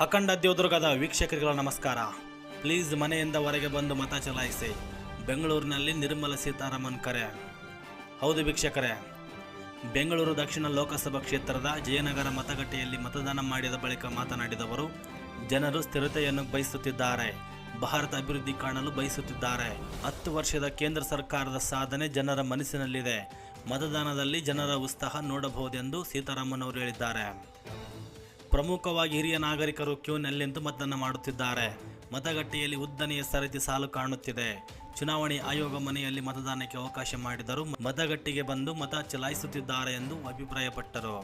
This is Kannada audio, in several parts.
ಅಖಂಡ ದೇವದುರ್ಗದ ವೀಕ್ಷಕರಿಗಳ ನಮಸ್ಕಾರ. ಪ್ಲೀಸ್ ಮನೆಯಿಂದ ಹೊರಗೆ ಬಂದು ಮತ ಚಲಾಯಿಸಿ. ಬೆಂಗಳೂರಿನಲ್ಲಿ ನಿರ್ಮಲ ಸೀತಾರಾಮನ್ ಕರೆ. ಹೌದು ವೀಕ್ಷಕರೇ. ಬೆಂಗಳೂರು ದಕ್ಷಿಣ ಲೋಕಸಭಾ ಕ್ಷೇತ್ರದ ಜಯನಗರ ಮತಗಟ್ಟೆಯಲ್ಲಿ ಮತದಾನ ಮಾಡಿದ ಬಳಿಕ ಮಾತನಾಡಿದವರು ಜನರು ಸ್ಥಿರತೆಯನ್ನು ಬಯಸುತ್ತಿದ್ದಾರೆ. ಭಾರತ ಅಭಿವೃದ್ಧಿ ಕಾಣಲು ಬಯಸುತ್ತಿದ್ದಾರೆ. ಹತ್ತು ವರ್ಷದ ಕೇಂದ್ರ ಸರ್ಕಾರದ ಸಾಧನೆ ಜನರ ಮನಸ್ಸಿನಲ್ಲಿದೆ. ಮತದಾನದಲ್ಲಿ ಜನರ ಉತ್ಸಾಹ ನೋಡಬಹುದೆಂದು ಸೀತಾರಾಮನ್ ಅವರು ಹೇಳಿದ್ದಾರೆ. ಪ್ರಮುಖವಾಗಿ ಹಿರಿಯ ನಾಗರಿಕರು ಕ್ಯೂನಲ್ಲಿ ನಿಂತು ಮತದಾನ ಮಾಡುತ್ತಿದ್ದಾರೆ. ಮತಗಟ್ಟೆಯಲ್ಲಿ ಉದ್ದನೆಯ ಸರತಿ ಸಾಲು ಕಾಣುತ್ತಿದೆ. ಚುನಾವಣೆ ಆಯೋಗ ಮನೆಯಲ್ಲಿ ಮತದಾನಕ್ಕೆ ಅವಕಾಶ ಮಾಡಿದರು ಮತಗಟ್ಟೆಗೆ ಬಂದು ಮತ ಚಲಾಯಿಸುತ್ತಿದ್ದಾರೆ ಎಂದು ಅಭಿಪ್ರಾಯಪಟ್ಟರು.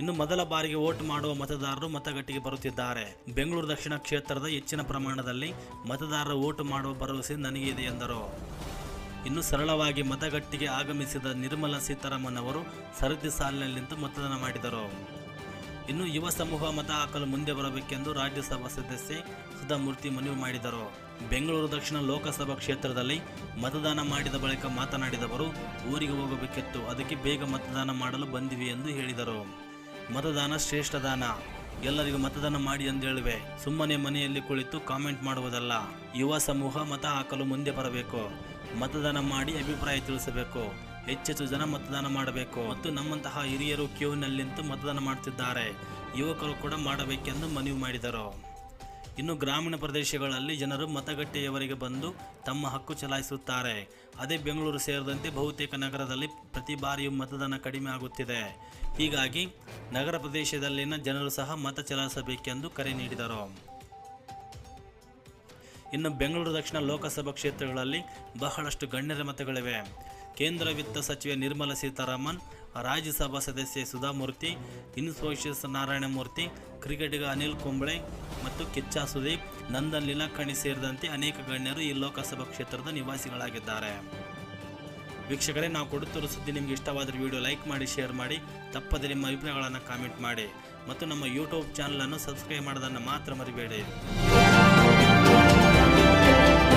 ಇನ್ನು ಮೊದಲ ಬಾರಿಗೆ ವೋಟ್ ಮಾಡುವ ಮತದಾರರು ಮತಗಟ್ಟೆಗೆ ಬರುತ್ತಿದ್ದಾರೆ. ಬೆಂಗಳೂರು ದಕ್ಷಿಣ ಕ್ಷೇತ್ರದ ಹೆಚ್ಚಿನ ಪ್ರಮಾಣದಲ್ಲಿ ಮತದಾರರು ವೋಟ್ ಮಾಡುವ ಭರವಸೆ ನನಗಿದೆ ಎಂದರು. ಇನ್ನು ಸರಳವಾಗಿ ಮತಗಟ್ಟೆಗೆ ಆಗಮಿಸಿದ ನಿರ್ಮಲಾ ಸೀತಾರಾಮನ್ ಅವರು ಸರತಿ ಸಾಲಿನಲ್ಲಿ ನಿಂತು ಮತದಾನ ಮಾಡಿದರು. ಇನ್ನು ಯುವ ಸಮೂಹ ಮತ ಹಾಕಲು ಮುಂದೆ ಬರಬೇಕೆಂದು ರಾಜ್ಯಸಭಾ ಸದಸ್ಯೆ ಸುಧಾಮೂರ್ತಿ ಮನವಿ ಮಾಡಿದರು. ಬೆಂಗಳೂರು ದಕ್ಷಿಣ ಲೋಕಸಭಾ ಕ್ಷೇತ್ರದಲ್ಲಿ ಮತದಾನ ಮಾಡಿದ ಬಳಿಕ ಮಾತನಾಡಿದವರು ಊರಿಗೆ ಹೋಗಬೇಕಿತ್ತು, ಅದಕ್ಕೆ ಬೇಗ ಮತದಾನ ಮಾಡಲು ಬಂದಿವೆ ಎಂದು ಹೇಳಿದರು. ಮತದಾನ ಶ್ರೇಷ್ಠ ದಾನ. ಎಲ್ಲರಿಗೂ ಮತದಾನ ಮಾಡಿ ಎಂದು ಹೇಳುವೆ. ಸುಮ್ಮನೆ ಮನೆಯಲ್ಲಿ ಕುಳಿತು ಕಾಮೆಂಟ್ ಮಾಡುವುದಲ್ಲ. ಯುವ ಸಮೂಹ ಮತ ಹಾಕಲು ಮುಂದೆ ಬರಬೇಕು. ಮತದಾನ ಮಾಡಿ ಅಭಿಪ್ರಾಯ ತಿಳಿಸಬೇಕು. ಹೆಚ್ಚೆಚ್ಚು ಜನ ಮತದಾನ ಮಾಡಬೇಕು. ಮತ್ತು ನಮ್ಮಂತಹ ಹಿರಿಯರು ಕ್ಯೂನಲ್ಲಿ ನಿಂತು ಮತದಾನ ಮಾಡುತ್ತಿದ್ದಾರೆ ಯುವಕರು ಕೂಡ ಮಾಡಬೇಕೆಂದು ಮನವಿ ಮಾಡಿದರು. ಇನ್ನು ಗ್ರಾಮೀಣ ಪ್ರದೇಶಗಳಲ್ಲಿ ಜನರು ಮತಗಟ್ಟೆಯವರೆಗೆ ಬಂದು ತಮ್ಮ ಹಕ್ಕು ಚಲಾಯಿಸುತ್ತಾರೆ. ಅದೇ ಬೆಂಗಳೂರು ಸೇರಿದಂತೆ ಬಹುತೇಕ ನಗರದಲ್ಲಿ ಪ್ರತಿ ಬಾರಿಯೂ ಮತದಾನ ಕಡಿಮೆ ಆಗುತ್ತಿದೆ. ಹೀಗಾಗಿ ನಗರ ಪ್ರದೇಶದಲ್ಲಿನ ಜನರು ಸಹ ಮತ ಚಲಾಯಿಸಬೇಕೆಂದು ಕರೆ ನೀಡಿದರು. ಇನ್ನು ಬೆಂಗಳೂರು ದಕ್ಷಿಣ ಲೋಕಸಭಾ ಕ್ಷೇತ್ರಗಳಲ್ಲಿ ಬಹಳಷ್ಟು ಗಣ್ಯರ ಮತಗಳಿವೆ. ಕೇಂದ್ರ ವಿತ್ತ ಸಚಿವೆ ನಿರ್ಮಲಾ ಸೀತಾರಾಮನ್, ರಾಜ್ಯಸಭಾ ಸದಸ್ಯ ಸುಧಾಮೂರ್ತಿ, ಇನ್ಫೋಸಿಸ್ ನಾರಾಯಣಮೂರ್ತಿ, ಕ್ರಿಕೆಟಿಗ ಅನಿಲ್ ಕುಂಬ್ಳೆ ಮತ್ತು ಕಿಚ್ಚ ಸುದೀಪ್, ನಂದನ್ ಲೀಲಾಕಣಿ ಸೇರಿದಂತೆ ಅನೇಕ ಗಣ್ಯರು ಈ ಲೋಕಸಭಾ ಕ್ಷೇತ್ರದ ನಿವಾಸಿಗಳಾಗಿದ್ದಾರೆ. ವೀಕ್ಷಕರೇ, ನಾವು ಕೊಡುತ್ತಿರುವ ಸುದ್ದಿ ನಿಮಗೆ ಇಷ್ಟವಾದರೆ ವಿಡಿಯೋ ಲೈಕ್ ಮಾಡಿ ಶೇರ್ ಮಾಡಿ, ತಪ್ಪದೆ ನಿಮ್ಮ ಅಭಿಪ್ರಾಯಗಳನ್ನು ಕಾಮೆಂಟ್ ಮಾಡಿ. ಮತ್ತು ನಮ್ಮ ಯೂಟ್ಯೂಬ್ ಚಾನಲನ್ನು ಸಬ್ಸ್ಕ್ರೈಬ್ ಮಾಡೋದನ್ನು ಮಾತ್ರ ಮರಿಬೇಡಿ.